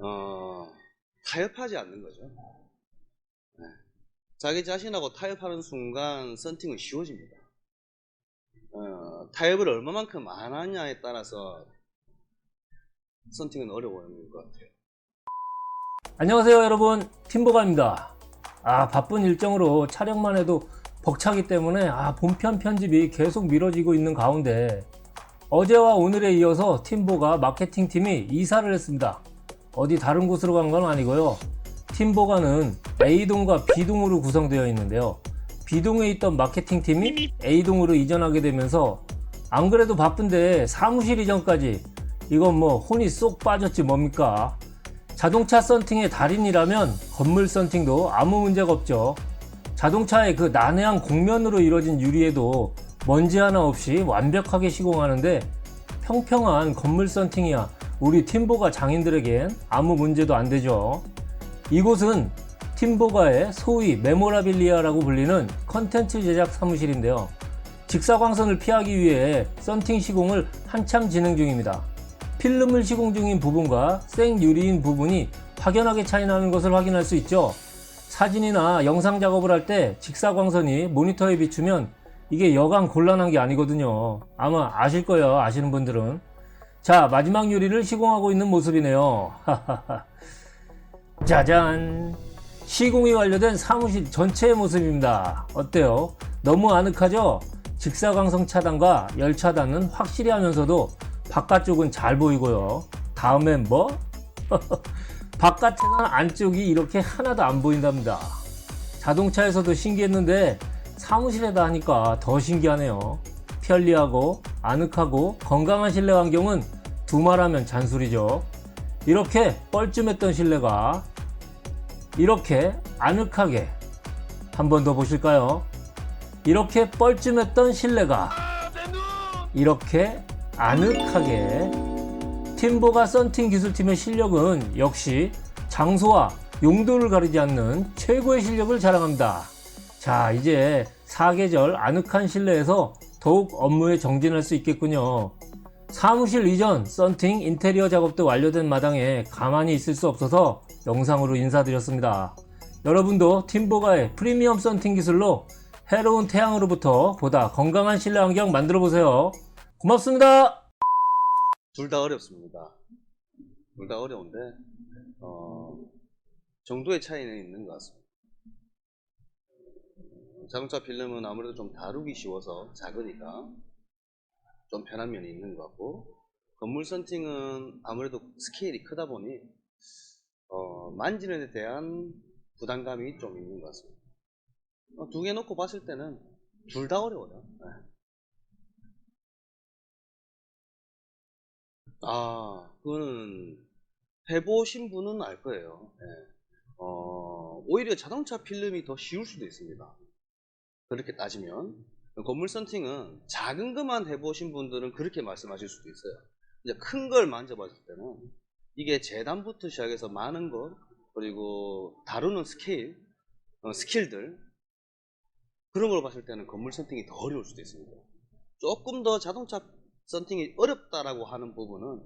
어, 타협하지 않는 거죠. 네. 자기 자신하고 타협하는 순간 썬팅은 쉬워집니다. 어, 타협을 얼마만큼 안 하냐에 따라서 썬팅은 어려워지는 것 같아요. 안녕하세요 여러분 팀보가입니다 아 바쁜 일정으로 촬영만 해도 벅차기 때문에 아 본편 편집이 계속 미뤄지고 있는 가운데 어제와 오늘에 이어서 팀보가 마케팅 팀이 이사를 했습니다 어디 다른 곳으로 간 건 아니고요. 팀보가는 A동과 B동으로 구성되어 있는데요. B동에 있던 마케팅 팀이 A동으로 이전하게 되면서 안 그래도 바쁜데 사무실 이전까지 이건 뭐 혼이 쏙 빠졌지 뭡니까? 자동차 썬팅의 달인이라면 건물 썬팅도 아무 문제가 없죠. 자동차의 그 난해한 곡면으로 이루어진 유리에도 먼지 하나 없이 완벽하게 시공하는데 평평한 건물 썬팅이야 우리 팀보가 장인들에겐 아무 문제도 안 되죠. 이곳은 팀보가의 소위 메모라빌리아라고 불리는 컨텐츠 제작 사무실인데요. 직사광선을 피하기 위해 썬팅 시공을 한참 진행 중입니다. 필름을 시공 중인 부분과 생유리인 부분이 확연하게 차이 나는 것을 확인할 수 있죠. 사진이나 영상 작업을 할 때 직사광선이 모니터에 비추면 이게 여간 곤란한 게 아니거든요. 아마 아실 거예요. 아시는 분들은. 자, 마지막 유리를 시공하고 있는 모습이네요. 짜잔. 시공이 완료된 사무실 전체의 모습입니다. 어때요? 너무 아늑하죠? 직사광선 차단과 열 차단은 확실히 하면서도 바깥쪽은 잘 보이고요. 다음엔 뭐? 바깥에는 안쪽이 이렇게 하나도 안 보인답니다. 자동차에서도 신기했는데 사무실에다 하니까 더 신기하네요. 편리하고 아늑하고 건강한 실내 환경은 두말하면 잔소리죠. 이렇게 뻘쭘했던 실내가 이렇게 아늑하게 한 번 더 보실까요? 이렇게 뻘쭘했던 실내가 이렇게 아늑하게 팀보가 썬팅 기술팀의 실력은 역시 장소와 용도를 가리지 않는 최고의 실력을 자랑합니다. 자, 이제 사계절 아늑한 실내에서 더욱 업무에 정진할 수 있겠군요. 사무실 이전 썬팅 인테리어 작업도 완료된 마당에 가만히 있을 수 없어서 영상으로 인사드렸습니다. 여러분도 팀보가의 프리미엄 썬팅 기술로 해로운 태양으로부터 보다 건강한 실내 환경 만들어 보세요. 고맙습니다. 둘 다 어렵습니다. 둘 다 어려운데, 어, 정도의 차이는 있는 것 같습니다. 자동차 필름은 아무래도 좀 다루기 쉬워서 작으니까 좀 편한 면이 있는 것 같고, 건물 썬팅은 아무래도 스케일이 크다 보니, 어, 만지는 데 대한 부담감이 좀 있는 것 같습니다. 어, 두개 놓고 봤을 때는 둘 다 어려워요. 네. 아, 그거는 해보신 분은 알 거예요. 예. 어, 오히려 자동차 필름이 더 쉬울 수도 있습니다. 그렇게 따지면. 건물 썬팅은 작은 것만 해보신 분들은 그렇게 말씀하실 수도 있어요. 이제 큰 걸 만져봤을 때는 이게 재단부터 시작해서 많은 것, 그리고 다루는 스케일, 어, 스킬들, 그런 걸 봤을 때는 건물 썬팅이 더 어려울 수도 있습니다. 조금 더 자동차 썬팅이 어렵다라고 하는 부분은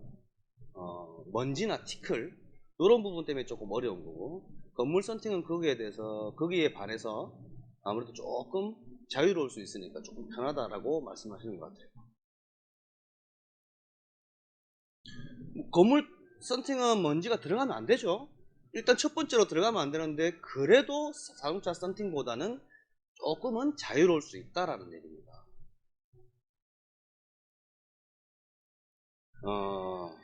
어, 먼지나 티클 이런 부분 때문에 조금 어려운 거고 건물 썬팅은 거기에 대해서 거기에 반해서 아무래도 조금 자유로울 수 있으니까 조금 편하다라고 말씀하시는 것 같아요. 건물 썬팅은 먼지가 들어가면 안 되죠. 일단 첫 번째로 들어가면 안 되는데 그래도 자동차 썬팅보다는 조금은 자유로울 수 있다라는 얘기입니다. 어,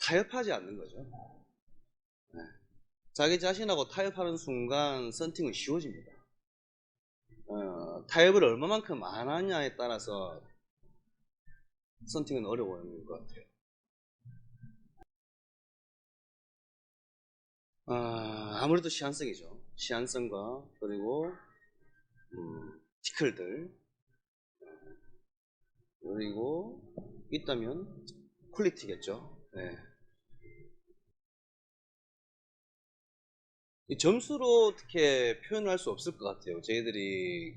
타협하지 않는 거죠. 네. 자기 자신하고 타협하는 순간 썬팅은 쉬워집니다. 어, 타협을 얼마만큼 안 하냐에 따라서 썬팅은 어려워지는 것 같아요. 아, 아무래도 시한성이죠. 시한성과 그리고 음, 티클들 그리고 있다면 퀄리티겠죠. 네. 점수로 어떻게 표현할 수 없을 것 같아요. 저희들이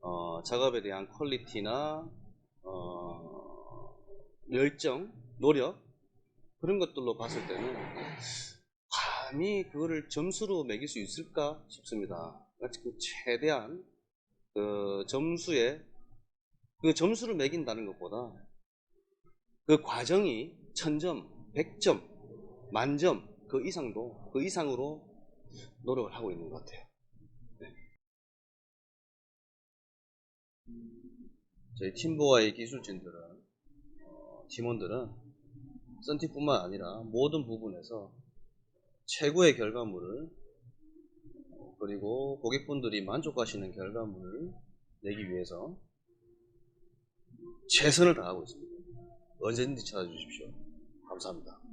어, 작업에 대한 퀄리티나 어, 열정, 노력 그런 것들로 봤을 때는 아, 감히 그거를 점수로 매길 수 있을까 싶습니다. 최대한 그 점수에 그 점수를 매긴다는 것보다 그 과정이 천점, 백점, 만점 그 이상도 그 이상으로 노력을 하고 있는 것 같아요. 네. 저희 팀보와의 기술진들은 어, 팀원들은 썬티뿐만 아니라 모든 부분에서 최고의 결과물을 어, 그리고 고객분들이 만족하시는 결과물을 내기 위해서 최선을 다하고 있습니다. 언제든지 찾아주십시오. 감사합니다.